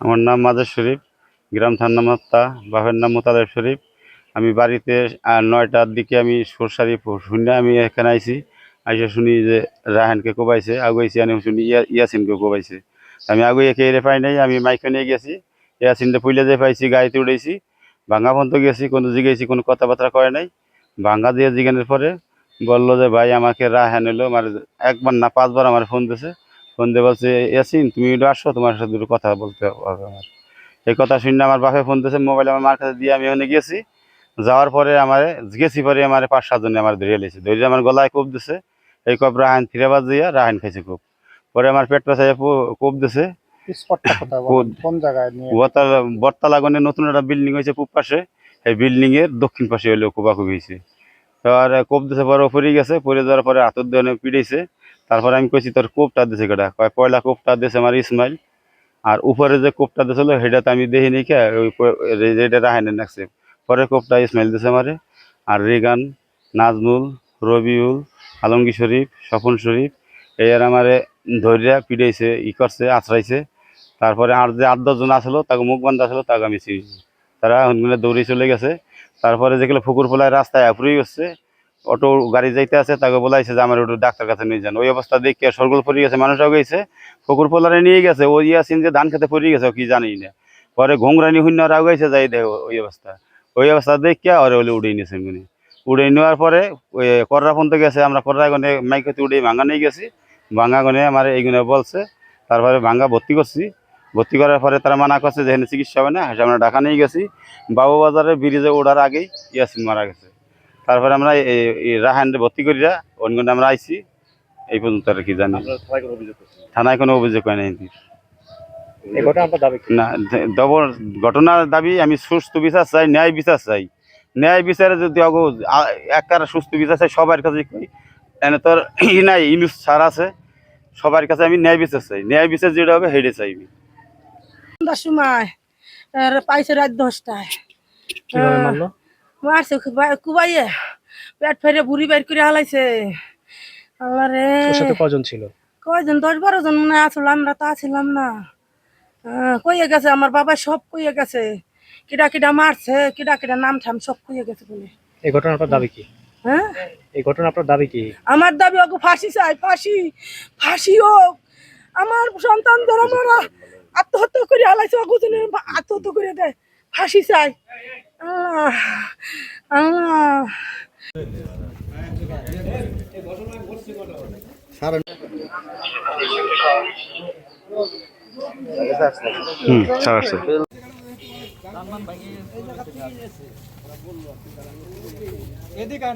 আমার নাম মাজার শরীফ, গ্রাম থান্নামাত্তা বাপের নাম মোতালেব শরীফ। আমি বাড়িতে নয়টার দিকে আমি সরসারি শুনে আমি এখানে আইছি। আইসে শুনি যে রাহানকে কোবাইছে আগুয়েছি আমি শুনি ইয়া- ইয়াসিনকে কোবাইছে। আমি আগুয়ে কে এরে পাই নাই, আমি মাইকে নিয়ে গেছি। ইয়াসিনটা পুইলে যে পাইছি, গাড়িতে উঠেছি ভাঙ্গা পর্যন্ত গেছি, কোনো জিগেছি কোনো কথাবার্তা করে নাই। ভাঙ্গা দিয়ে জিজ্ঞানের পরে বলল যে, ভাই, আমাকে রাহান এলো আমার একবার না, পাঁচবার আমার ফোন দিয়েছে ফোন দিয়ে বলছে ইয়াসিন তুমি একটু আসো তোমার সাথে দুটো কথা বলতে হবে আমার। এই কথা শুনে আমার বাপে ফোন দিয়েছে মোবাইল আমার মার কাছে দিয়ে আমি ওখানে গেছি যাওয়ার পরে আমার গেছি পরে আমার পাঁচ সাতজনে আমার ধরে লেছে ধরে আমার গলায় কোপ দিছে। এই কোপ রাহান ফিরেবাজ দিয়ে রাহান খাইছে কোপ। পরে আমার পেট পেছায় কোপ দিছে। বটতলা গনে নতুন একটা বিল্ডিং হয়েছে পূব পাশে। এই বিল্ডিং এর দক্ষিণ পাশে হইল কোপাকুপি হয়েছে আর কোপ দিছে পরে পড়ে গেছে। পড়ে যাওয়ার পরে হাতের দিয়ে পিড়েছে তারপরে আমি কইছি, তোর কোপটা দিছে কেটা কয়, পয়লা কোপটা দিছে আমার ইসমাইল। আর উপরে যে কোপটা দিছিল সেটা তো আমি দেখি নি কে, ওই প- রে- যেটা রাহানের নাকছে। পরে কোপটা ইসমাইল দিছে আমারে। আর রেগান, নাজমুল, রবিউল, আলমগীর শরীফ, স্বপন শরীফ, এই আর আমারে ধৈর্যা পিড়াইছে ই করছে আশ্রাইছে তারপরে আর যে আট দশজন আসলো তাকে মুখ বান্ধা আসলো তাকে আমি চিনি। তারা দৌড়ে চলে গেছে। তারপরে যেগুলো ফুকুর পোলায় রাস্তায় আপুরেই গেছে অটো গাড়ি যাইতে আছে, তাকে বলাইছে যে আমার ওটা ডাক্তার কাছে নিয়ে যান। ওই অবস্থা দেখে সরগোল পড়ে গেছে, মানুষও গেছে, ফুকুর পোলারে নিয়ে গেছে ওই ইয়াসিন যে ধান খেতে পড়ে গেছে কি জানি না। পরে ঘুংরানি শূন্য আর আগাইছে যাই দেখো ওই অবস্থা। ওই অবস্থা দেখে ওরে ওলে উড়িয়ে নিয়েছে এমনি উড়িয়ে নেওয়ার পরে ওই কররা পর্যন্ত গেছে, আমরা কররা গনে মাইকতে উড়িয়ে ভাঙ্গা নিয়ে গেছি। ভাঙ্গা গনে আমার এইগুলো বলছে, তারপরে ভাঙ্গা ভর্তি করছি। ভর্তি করার পরে তারা মানা করছে যেখানে চিকিৎসা হবে না আমরা ঢাকা নিয়ে গেছি। বাবু বাজারে ব্রিজে ওঠার আগেই ইয়াসিন মারা গেছে। তারপরে আমরা এই- এই রাহান ভর্তি করিয়া অন্য আমরা আইছি। এই পর্যন্ত আর কি জানি। করে থানায় কোনো অভিযোগ হয় নাই। না দবর ঘটনার দাবি আমি সুস্থ বিচার চাই ন্যায় বিচার চাই। ন্যায় বিচারে যদি অগো একার সুস্থ বিচার চাই সবার কাছে কই এনে তোর ই নাই ইনুস ছাড় আছে সবার কাছে আমি ন্যায় বিচার চাই। ন্যায় বিচার যেটা হবে হেঁটে চাই আমি। সময় পাইছে রাত দশটায়। মারছে কুবা- কুবাইয়ে পেট ফেরে বুড়ি বের করে হালাইছে। আল্লাহ রে। সাথে কজন ছিল? কয়জন? দশ বারো জন মনে আসলো আমরা তো আছিলাম না। কইয়ে গেছে আমার বাবা সব কইয়ে গেছে। কিডা কিডা মারছে কিডা কিডা নাম ঠাম সব কইয়ে গেছে বলে। এই ঘটনা দাবি কি? হ্যাঁ? এই ঘটনা আপনার দাবি কি? আমার দাবি ওকে ফাঁসি চাই ফাঁসি। ফাঁসি হোক। আমার সন্তান ধর আমরা আত্মহত্যা করে হালাইছে অগুজনের আত্মহত্যা করে দেয়। ফাঁসি চাই। আল্লাহ আল্লাহ। হুম এদিকে